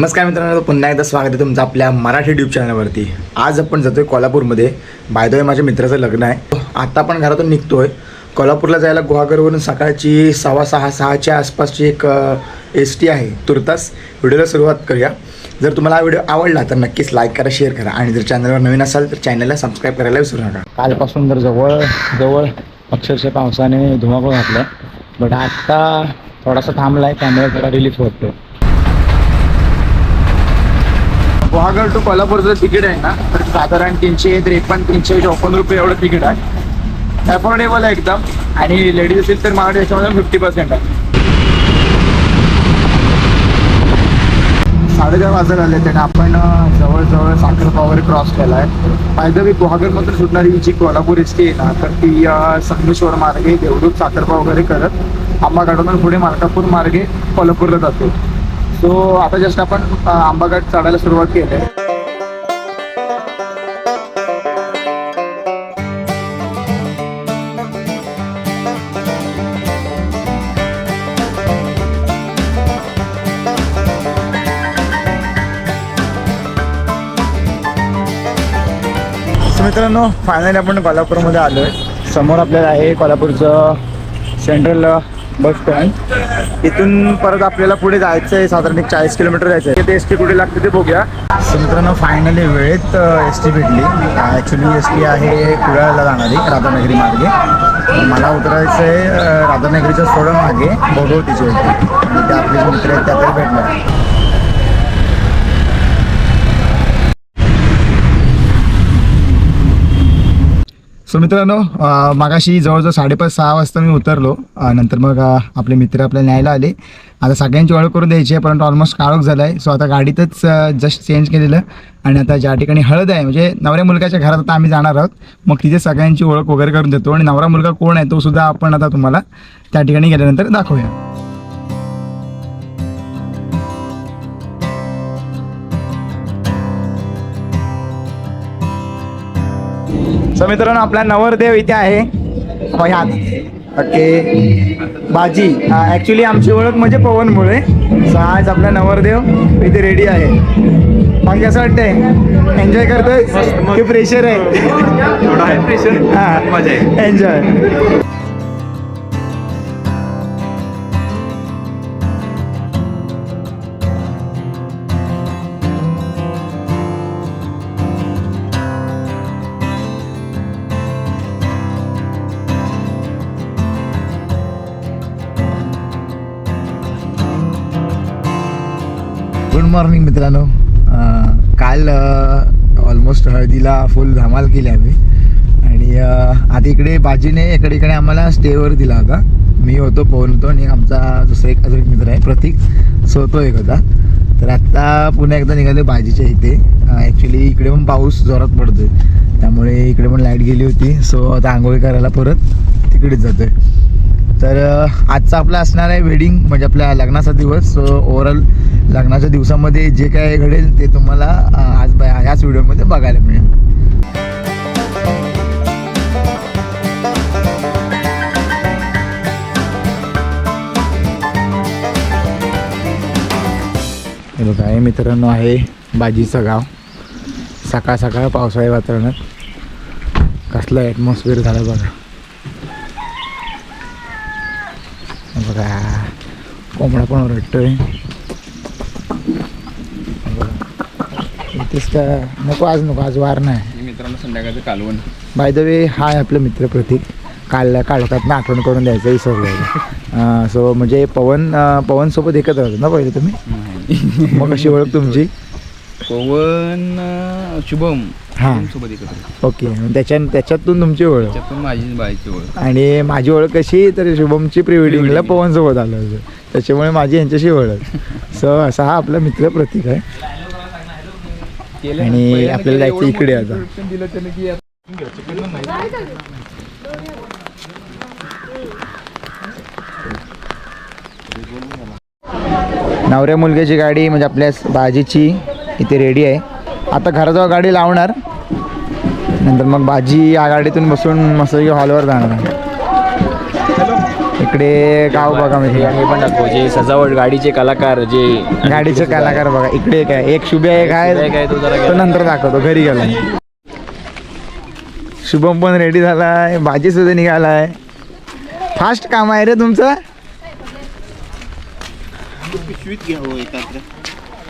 नमस्कार मित्रांनो पुन्हा एकदा स्वागत आहे तुमचं आपल्या मराठी ट्यूब चॅनलवरती आज आपण जातोय कोल्हापूरमध्ये. बायदोय माझ्या मित्राचं लग्न आहे. आता आपण घरातून निघतोय. कोल्हापूरला जायला गुहागरवरून सकाळची सव्वा सहा सहाच्या आसपासची एक एस टी आहे तुर्तास. व्हिडिओला सुरुवात करूया. जर तुम्हाला हा व्हिडिओ आवडला तर नक्कीच लाईक करा शेअर करा. आणि जर चॅनलवर नवीन असाल तर चॅनलला सबस्क्राईब करायला विसरू नका. कालपासून जर जवळ जवळ अक्षरशः पावसाने धुमाकूळ घातला बट आत्ता थोडासा थांबला आहे त्यामुळे थोडा रिलीफ होतो गुहागर टू कोल्हापूरचं तिकीट आहे ना तर साधारण तीनशे त्रेपन्न तीनशे चौपन्न रुपये एवढं तिकीट आहे. अफोर्डेबल आहे एकदम. आणि लेडीज असेल तर मला याच्यामध्ये फिफ्टी पर्सेंट आहे. साडेचार वाजत आले त्याने आपण जवळजवळ साखरपा वगैरे क्रॉस केला आहे पायदवी गुहागरमधून सुटणारी जी कोल्हापूर एस टी आहे ना तर ती संगमेश्वर मार्गे देवरूप साखरपा वगैरे करत आंबाघाटातून पुढे मार्कापूर मार्गे कोल्हापूरला जातो. सो आता जस्ट आपण आंबाघाट चढायला सुरुवात केली. आहे मित्रांनो फायनली आपण कोल्हापूरमध्ये आलो आहे समोर आपल्याला आहे कोल्हापूरचं सेंट्रल बस स्टँड इथून परत आपल्याला पुढे जायचं आहे साधारण एक चाळीस किलोमीटर जायचं आहे. ते एस टी कुठे लागते ते बघूया. मित्रांनो फायनली वेळेत एस टी भेटली. ॲक्च्युली एस टी आहे कुडाळला जाणारी राधानगरी मार्गे. मला उतरायचं आहे राधानगरीच्या थोडं मागे भगवतीची होती ते आपले जे मित्र आहेत त्याकडे भेटणार. सो मित्रांनो मागाशी जवळजवळ साडेपाच सहा वाजता मी उतरलो. नंतर मग आपले मित्र आपल्या न्यायला आले. आता सगळ्यांची ओळख करून द्यायची आहे परंतु ऑलमोस्ट काळोख झाला आहे सो आता गाडीतच जस्ट चेंज केलेलं. आणि आता ज्या ठिकाणी हळद आहे म्हणजे नवऱ्या मुलगाच्या घरात आता आम्ही जाणार आहोत. मग तिथे सगळ्यांची ओळख वगैरे करून देतो. आणि नवरा मुलगा कोण आहे तो सुद्धा आपण आता तुम्हाला त्या ठिकाणी गेल्यानंतर दाखवूया. सो मित्रांनो आपला नवरदेव इथे आहे. हो, ह्यात ओके. बाजी ॲक्च्युली आमची ओळख म्हणजे पवनमुळे सो आज आपला नवरदेव इथे रेडी आहे. मग कसं वाटतंय? एन्जॉय करतोय? की प्रेशर आहे. आहे. हा. मजा आहे एन्जॉय मॉर्निंग मित्रांनो. काल ऑलमोस्ट हळदीला फुल धमाल केली आम्ही. आणि आता इकडे बाजीने इकडे इकडे आम्हाला स्टेवर दिला होता. मी होतो पवन होतो आणि आमचा दुसरा एक अजून एक मित्र आहे प्रतीक. सो तो एक होता. तर आत्ता पुन्हा एकदा निघाले बाजीच्या इथे. ॲक्च्युली इकडे पण पाऊस जोरात पडतोय. त्यामुळे इकडे पण लाइट गेली होती. सो आता आंघोळी करायला परत तिकडेच जातोय. तर आजचा आपला असणार आहे वेडिंग म्हणजे आपल्या लग्नाचा दिवस. सो ओव्हरऑल लग्नाच्या दिवसामध्ये जे काय घडेल ते तुम्हाला आज ह्याच व्हिडिओमध्ये बघायला मिळेल. काय बघा हे मित्रांनो आहे बाजीचं गाव. सकाळ सकाळ पावसाळी वातावरणात. कसलं ॲटमॉस्फिअर झालं बघा हे बघा कोंबडा पण ओरडतोय. हे. इथेच का नको आज नको आज वार नाही. मित्रांनो संध्याकाळचं कालवण. बाय द वे हा आहे आपलं मित्र प्रतीक काल काढतात ना आठवण करून द्यायचं विसरलो सो म्हणजे पवन पवनसोबत एकत्र होतं ना पहिले तुम्ही? मग कशी ओळख तुमची. पवन अं, शुभम. हां. सोबत ओके. त्याच्या त्याच्यातून तुमची ओळख. त्याच्यातून माझी बायची ओळख. आणि माझी ओळख कशी? तर शुभमची प्री वेडिंगला. पवन सोबत आलं होतं. त्याच्यामुळे माझी यांच्याशी ओळख. सो असा हा आपला मित्र प्रतीक आहे. केलं. आणि ना. पहिल्यांदा आपल्याला केलं, जायचं एवढं इकडे मोठं आता. introduction दिलं त्यानं की नवऱ्या मुलग्याची गाडी म्हणजे आपल्या बाजीची. इथे रेडी आहे. आता घराजवळ गाडी लावणार. नंतर मग बाजी या गाडीतून बसून मस्त हॉलवर जाणार इकडे गाव बघा म्हणजे हे पण दाखव जे सजावट गाडीचे कलाकार जे गाडीचे कलाकार बघा इकडे एक आहे एक शुभ्या एक आहे आहे, तो जरा तो नंतर दाखवतो घरी गेला. शुभम पण रेडी झालाय भाजी सुद्धा निघालाय. फास्ट काम आहे रे तुमचं? पिशवीत घ्या हो एकत्र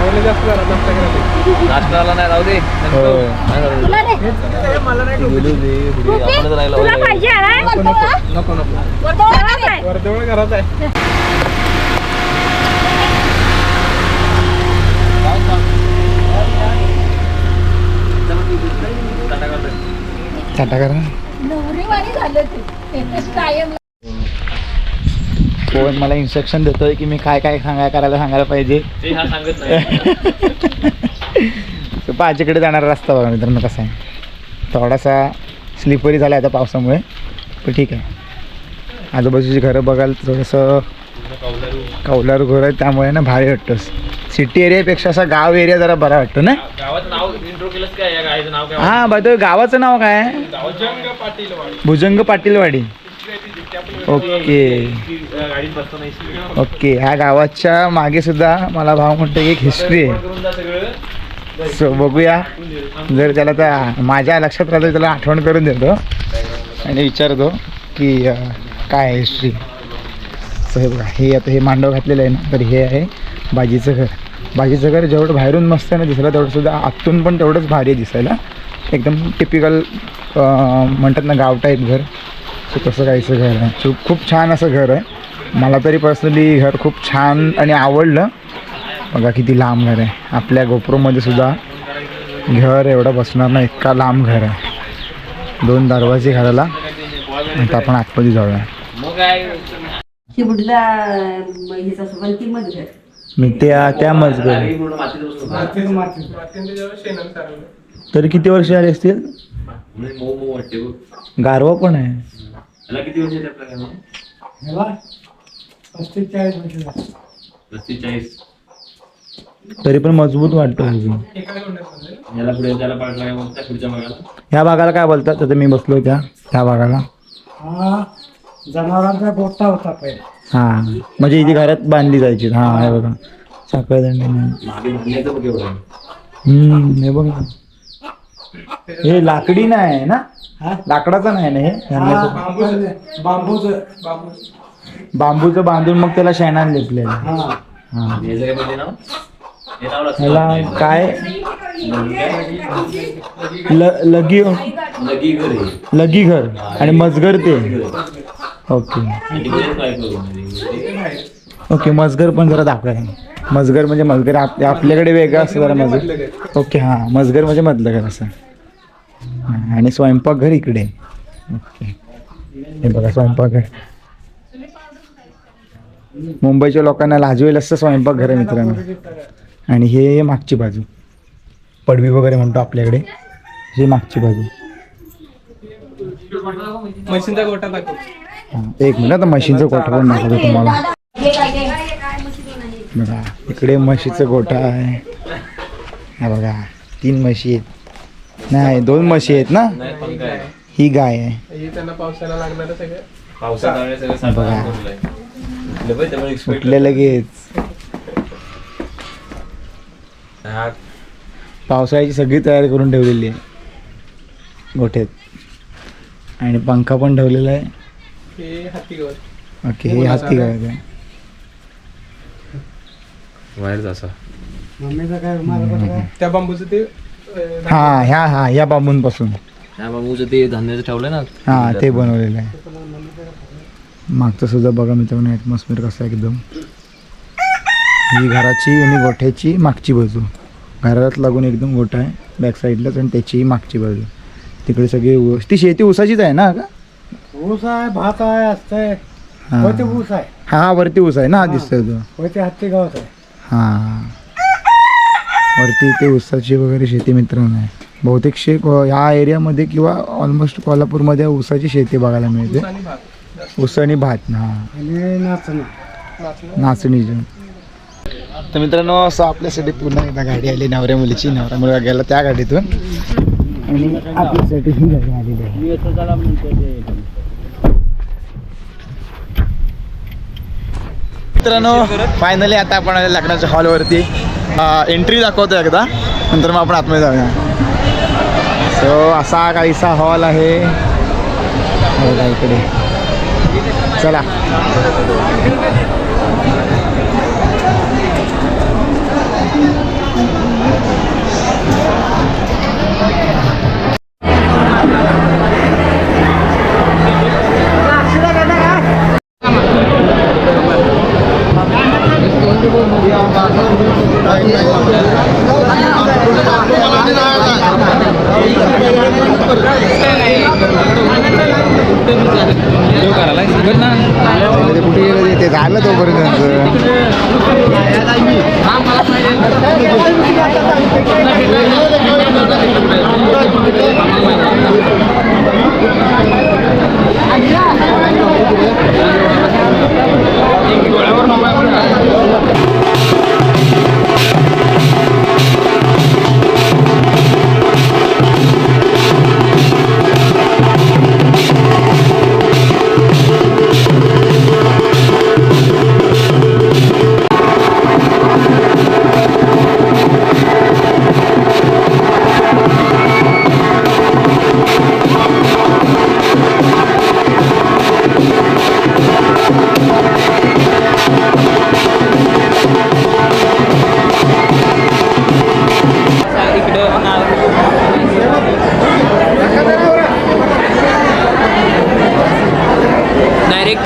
रे तुला पाहिजे आहे? नको नको वर्तुळात आहे. वर्धवळ घरात आहे. चाटा करा नवरीवाणी झालं ते. कायम कोण मला इन्स्ट्रक्शन देतोय की मी काय काय सांगाय करायला सांगायला पाहिजे. पाचीकडे जाणारा रस्ता बघा मित्रांनो कसा आहे. थोडासा स्लिपरी झाला आता पावसामुळे पण ठीक आहे. आजूबाजूची घरं बघाल थोडंसं कौलारू घर आहे त्यामुळे ना भारी वाटतं. सिटी एरियापेक्षा असा गाव एरिया जरा बरा वाटतो ना? हां बघ गावाचं नाव काय? भुजंग पाटीलवाडी. ओके. ओके. ह्या गावाच्या मागे सुद्धा मला भाव म्हणतो की एक हिस्ट्री आहे. सो बघूया. जर त्याला त्या माझ्या लक्षात राहिलं त्याला आठवण करून देतो. आणि विचारतो की काय आहे हिस्ट्री सो हे बघा हे आता हे मांडव घातलेलं आहे ना तर हे आहे बाजीचं घर. बाजीचं घर जेवढं बाहेरून मस्त आहे ना दिसायला तेवढं सुद्धा आतून पण तेवढंच भारी आहे दिसायला. एकदम टिपिकल म्हणतात ना गाव टाईप घर. सो तसं काहीचं घर आहे सो खूप छान असं घर आहे. मला तरी पर्सनली घर खूप छान आणि आवडलं. बघा किती लांब घर आहे. आपल्या गोप्रोमध्ये सुद्धा घर एवढं बसणार नाही इतका लांब घर आहे. दोन दरवाजे घराला. आता आपण आतमध्ये जाऊया. मी त्या त्या मजगर तरी किती वर्ष आले असतील? गारवा पण आहे. त्याला किती वर्ष आपल्या पस्तीस चाळीस तरी पण मजबूत वाटतो अजून. याला पुढे त्याला पाठला काय पुढच्या भागाला? ह्या भागाला काय बोलतात? आता मी बसलो त्या त्या भागाला. हा जनावरांचा गोठा होता पहिला. हां म्हणजे इथे घरात बांधली जायची. हां हे बघा. साखळदंडी नाही मागे बघ एवढं. हम्म, हे बघ ना. हे लाकडी नाही आहे ना? लाकडाचं नाही ना हे. बांबूच बांबूचं बांधून मग त्याला शेणाने लेपलेलं. हा. हा. म्हणजे हे ह्याला. काय? ल लगी लगी घर आहे. लगी घर. आणि मजगर ते. ओके? ओके मजगर पण जरा दाखवा मजगर म्हणजे मजगर आप आपल्याकडे वेगळं असतं जरा मजगर ओके हां. मजगर म्हणजे मधलं घर असं. आणि स्वयंपाकघर इकडे. ओके. हे बघा स्वयंपाकघर मुंबईच्या लोकांना लाजवेल असं स्वयंपाकघर आहे मित्रांनो. आणि हे मागची बाजू. पडवी वगैरे म्हणतो आपल्याकडे. ही मागची बाजू. गोठा दाखव. एक मिनिट मशीनचं कोठा पण दाखवतो तुम्हाला. बघा इकडे म्हशीचं गोठा आहे. हा बघा तीन म्हशी आहेत. नाही दोन म्हशी आहेत ना? नाही काय ही गाय आहे. हे त्यांना पावसाला लागणार सगळं? पावसात आले सगळं बघा. साठवून ठेवलंय. उठलं पाहिजे, त्यामुळे expect सुटले लगेच. हा, पावसाळ्याची सगळी तयारी करून ठेवलेली आहे. गोठ्यात. आणि पंखा पण ठेवलेला आहे. हे गवत. ओके हे हाती गाय आहे. बाहेरच असा. मम्मीचं काय काय? त्या बांबूचं ते हा ह्या हा या बांबूंपासून. बाबूचं ते धान्याचं ठेवलं ना? हा ते बनवलेलं आहे. मागचं सुद्धा बघा मित्रांनो ॲटमॉस्फिअर कसं आहे एकदम. ही घराची आणि गोठ्याची मागची बाजू. घरात लागून एकदम गोठा आहे बॅक साईडलाच आणि त्याची मागची बाजू. तिकडे सगळे ऊस ती शेती ऊसाचीच आहे ना का? ऊस आहे भात आहे असतंय हा. होते ऊस आहे. हा वरती ऊस आहे ना हा दिसतोय तो. होते हत्ती गावात आहे. हा. वरती ते ऊसाची वगैरे शेती मित्रांनो आहे. बहुतेकशे को- ह्या एरियामध्ये किंवा ऑलमोस्ट कोल्हापूरमध्ये ऊसाची शेती बघायला मिळते. ऊस आणि भात हा. नाचणं. नाचणीची तर मित्रांनो असं आपल्यासाठी पुन्हा एकदा गाडी आली नवऱ्या मुलीची. नवरा मुलगा गेला त्या गाडीतून. आणि आपल्यासाठी ही गाडी आलेली आहे. मित्रांनो फायनली आता आपण आले लग्नाच्या हॉलवरती एंट्री दाखवतो एकदा. नंतर मग आपण आतमध्ये जाऊया. सो असा काहीसा हॉल आहे. इकडे. चला.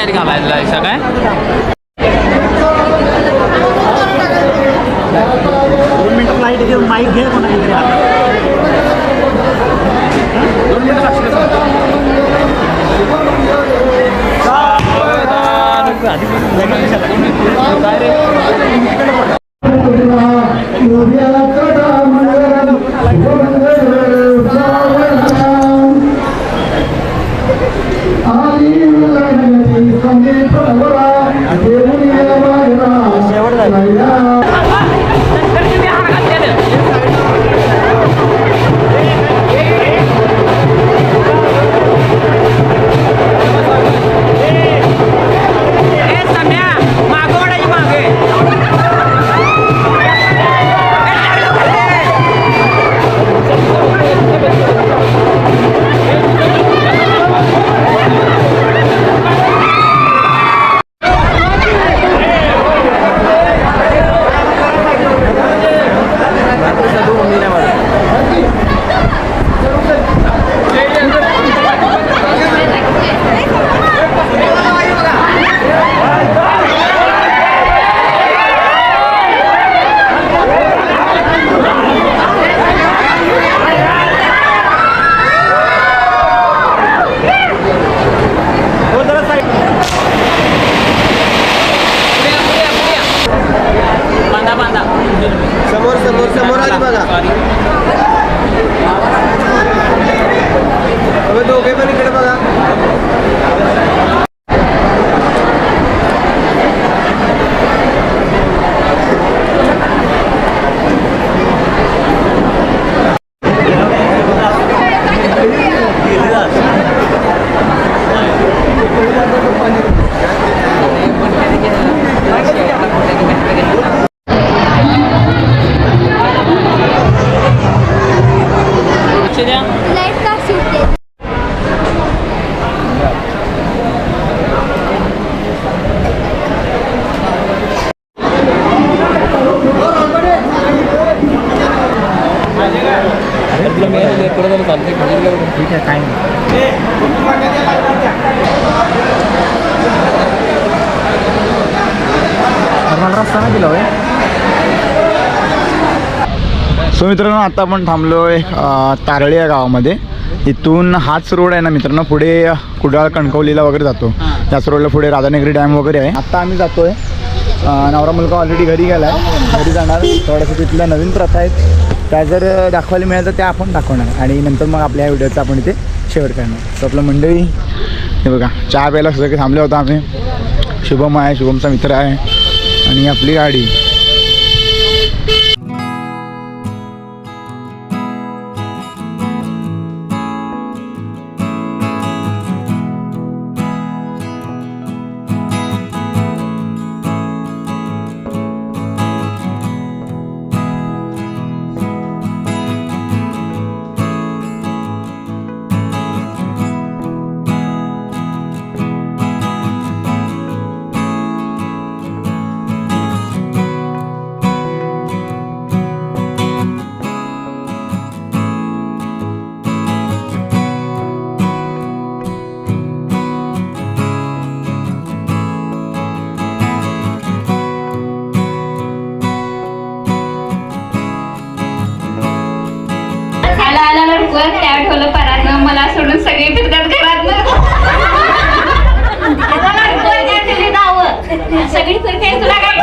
त्यात घालायला असं काय माईक घे मित्रांनो आता आपण थांबलो आहे तारळी या गावामध्ये. इथून हाच रोड आहे ना मित्रांनो पुढे कुडाळ कणकवलीला वगैरे जातो. याच रोडला पुढे राधानगरी डॅम वगैरे आहे. आता आम्ही जातोय. अ, नवरा मुलगा ऑलरेडी घरी गेला आहे घरी जाणार. थोडंसं तिथल्या नवीन प्रथा आहेत त्या जर दाखवायला मिळालं तर त्या आपण दाखवणार. आणि नंतर मग आपल्या ह्या व्हिडिओचं आपण इथे शेअर करणार. सो आपलं मंडळी हे बघा चहा प्यायला सगळे थांबले होतो आम्ही. शुभम आहे शुभमचा मित्र आहे. आणि आपली गाडी. सगळी फिरते तुला काय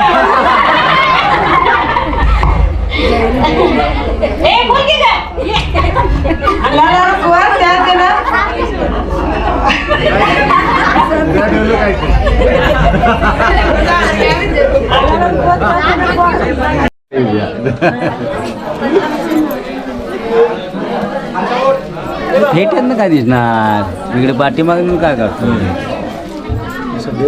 ए, बोल की गं. थिएटर ना काय दिसणार? इकडे पाठीमागे मी काय करतो? सगळे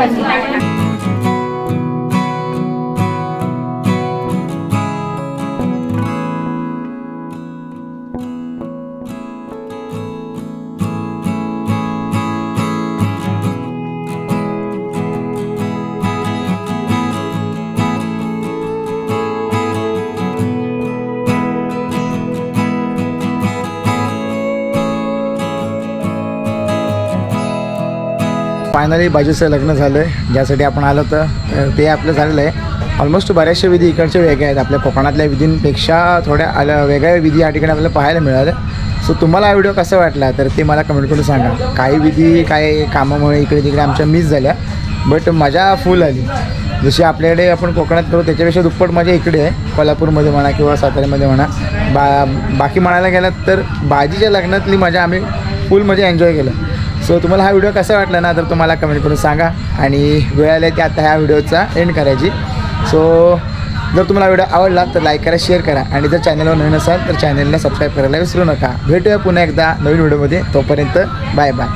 Thank you. फायनली बाजूचं लग्न झालं आहे ज्यासाठी आपण आलो तर ते आपलं झालेलं आहे. ऑलमोस्ट बऱ्याचशा विधी इकडच्या वेगळ्या आहेत. आपल्या कोकणातल्या विधींपेक्षा थोड्या आल्या वेगळ्या विधी या ठिकाणी आपल्याला पाहायला मिळाल्या सो तुम्हाला हा व्हिडिओ कसा वाटला? तर ते मला कमेंट करून सांगा. काही विधी काही कामामुळे इकडे तिकडे आमच्या मिस झाल्या बट मजा फुल आली. जशी आपल्याकडे आपण कोकणात करू त्याच्यापेक्षा दुप्पट मजा इकडे आहे. कोल्हापूरमध्ये म्हणा किंवा साताऱ्यामध्ये म्हणा. बा बाकी म्हणायला गेलं तर बाजीच्या लग्नातली मजा आम्ही फुल मजा एन्जॉय केलं. सो तुम्हाला हा व्हिडिओ कसा वाटला ना तर तुम्हाला कमेंट करून सांगा. आणि वेळ आली की आता ह्या व्हिडिओचा एंड करायची. सो जर तुम्हाला व्हिडिओ आवडला तर लाईक करा शेअर करा. आणि जर चॅनलवर नवीन असाल तर चॅनलला सबस्क्राईब करायला विसरू नका. भेटूया पुन्हा एकदा नवीन व्हिडिओमध्ये तोपर्यंत बाय बाय